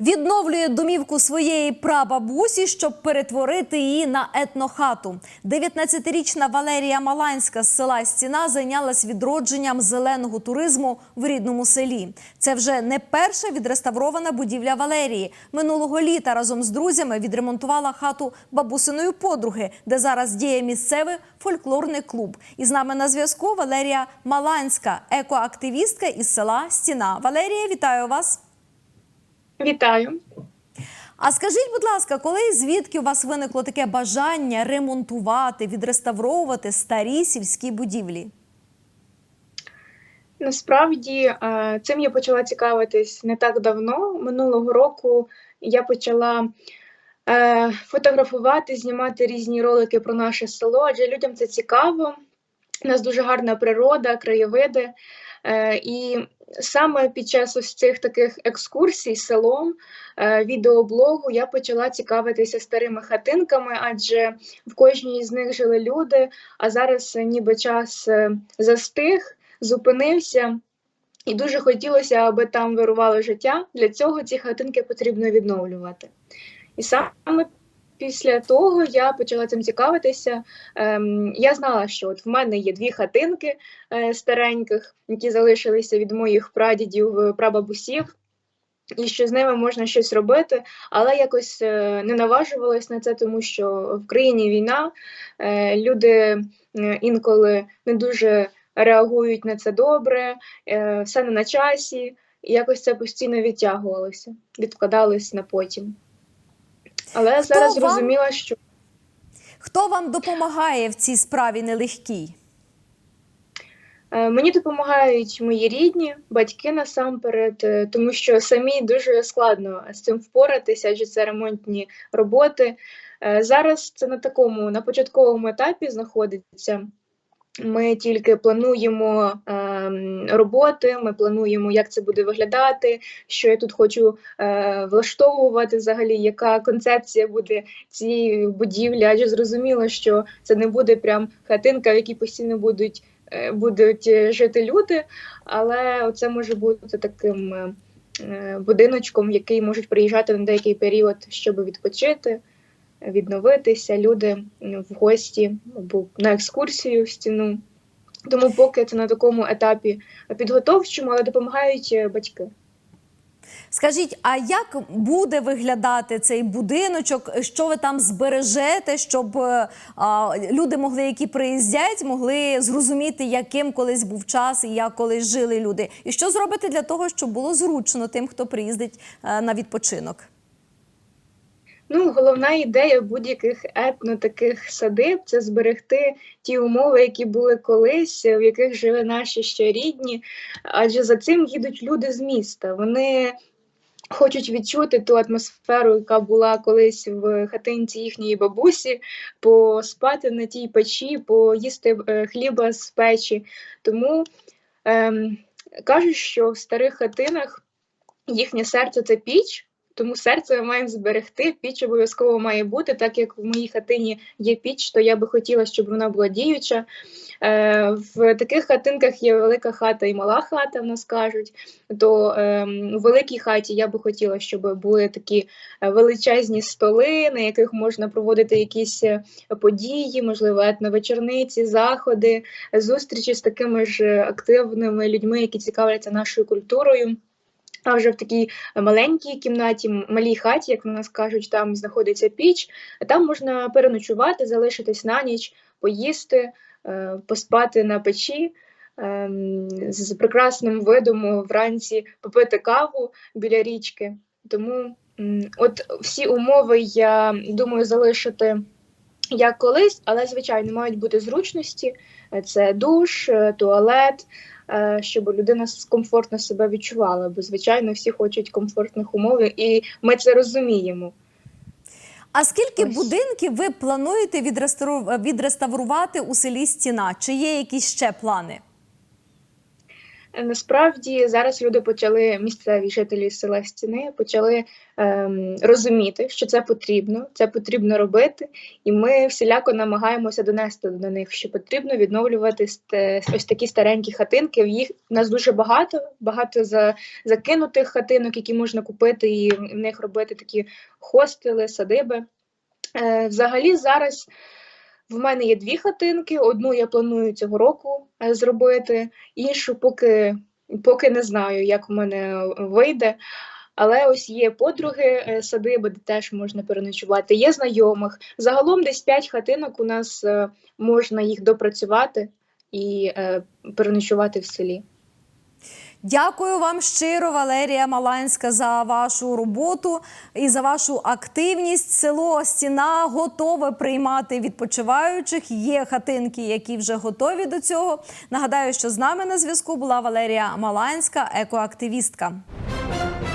Відновлює домівку своєї прабабусі, щоб перетворити її на етнохату. 19-річна Валерія Маланська з села Стіна зайнялась відродженням зеленого туризму в рідному селі. Це вже не перша відреставрована будівля Валерії. Минулого літа разом з друзями відремонтувала хату бабусиної подруги, де зараз діє місцевий фольклорний клуб. І з нами на зв'язку Валерія Маланська, екоактивістка із села Стіна. Валерія, вітаю вас. Вітаю. А скажіть, будь ласка, коли і звідки у вас виникло таке бажання ремонтувати, відреставровувати старі сільські будівлі? Насправді е, цим я почала цікавитись не так давно. Минулого року я почала е, фотографувати, знімати різні ролики про наше село, адже людям це цікаво. У нас дуже гарна природа, краєвиди. Е, І саме під час ось цих таких екскурсій селом, е, відеоблогу я почала цікавитися старими хатинками, адже в кожній з них жили люди, а зараз е, ніби час е, застиг, зупинився. І дуже хотілося, аби там вирувало життя. Для цього ці хатинки потрібно відновлювати. І саме після того я почала цим цікавитися. Ем, я знала, що от в мене є дві хатинки е, стареньких, які залишилися від моїх прадідів, е, прабабусів, і що з ними можна щось робити, але якось е, не наважувалась на це, тому що в країні війна, е, люди інколи не дуже реагують на це добре, все не на часі, і якось це постійно відтягувалося, відкладалось на потім. Але я зараз вам- зрозуміла, що Хто вам допомагає в цій справі нелегкій? Е, Мені допомагають мої рідні, батьки насамперед, е, тому що самі дуже складно з цим впоратися, адже це ремонтні роботи. Е, Зараз це на такому на початковому етапі знаходиться. Ми тільки плануємо ем, роботи, ми плануємо, як це буде виглядати, що я тут хочу е, влаштовувати взагалі, яка концепція буде цієї будівлі. Адже зрозуміло, що це не буде прям хатинка, в якій постійно будуть е, будуть е, жити люди, але це може бути таким е, е, будиночком, в який можуть приїжджати на деякий період, щоб відпочити, відновитися, люди в гості або на екскурсію в стіну. Тому поки це на такому етапі підготовчому, але допомагають е, батьки. Скажіть, а як буде виглядати цей будиночок? Що ви там збережете, щоб е, а, люди могли, які приїздять, могли зрозуміти, яким колись був час і як колись жили люди? І що зробити для того, щоб було зручно тим, хто приїздить е, на відпочинок? Ну, головна ідея будь-яких етно таких садиб це зберегти ті умови, які були колись, в яких жили наші ще рідні. Адже за цим їдуть люди з міста. Вони хочуть відчути ту атмосферу, яка була колись в хатинці їхньої бабусі, поспати на тій печі, поїсти е, хліба з печі. Тому ем, кажуть, що в старих хатинах їхнє серце це піч. Тому серце ми маємо зберегти. Піч обов'язково має бути. Так як в моїй хатині є піч, то я би хотіла, щоб вона була діюча. Е, в таких хатинках є велика хата і мала хата, в нас кажуть. То е, в великій хаті я би хотіла, щоб були такі е, величезні столи, на яких можна проводити якісь е, події, можливо, етновечорниці, заходи, зустрічі з такими ж активними людьми, які цікавляться нашою культурою. А вже в такій маленькій кімнаті, малій хаті, як в нас кажуть, там знаходиться піч. Там можна переночувати, залишитись на ніч, поїсти, е, поспати на печі ем, з прекрасним видом вранці попити каву біля річки. Тому от всі умови я думаю залишити як колись, але звичайно мають бути зручності. Це душ, е, туалет, щоб людина комфортно себе відчувала. Бо, звичайно, всі хочуть комфортних умов, і ми це розуміємо. А скільки Ось. будинків ви плануєте відреставрувати у селі Стіна? Чи є якісь ще плани? Насправді зараз люди почали місцеві жителі села Стіни почали ем, розуміти, що це потрібно, це потрібно робити, і ми всіляко намагаємося донести до них, що потрібно відновлювати ось такі старенькі хатинки. В їх в нас дуже багато, багато за, закинутих хатинок, які можна купити, і в них робити такі хостели, садиби. Е, взагалі зараз. В мене є дві хатинки. Одну я планую цього року е, зробити, іншу поки, поки не знаю, як у мене вийде. Але ось є подруги е, садиби, де теж можна переночувати. Є знайомих. Загалом десь п'ять хатинок у нас е, можна їх допрацювати і е, переночувати в селі. Дякую вам щиро, Валерія Маланська, за вашу роботу і за вашу активність. Село Стіна готове приймати відпочиваючих. Є хатинки, які вже готові до цього. Нагадаю, що з нами на зв'язку була Валерія Маланська, екоактивістка.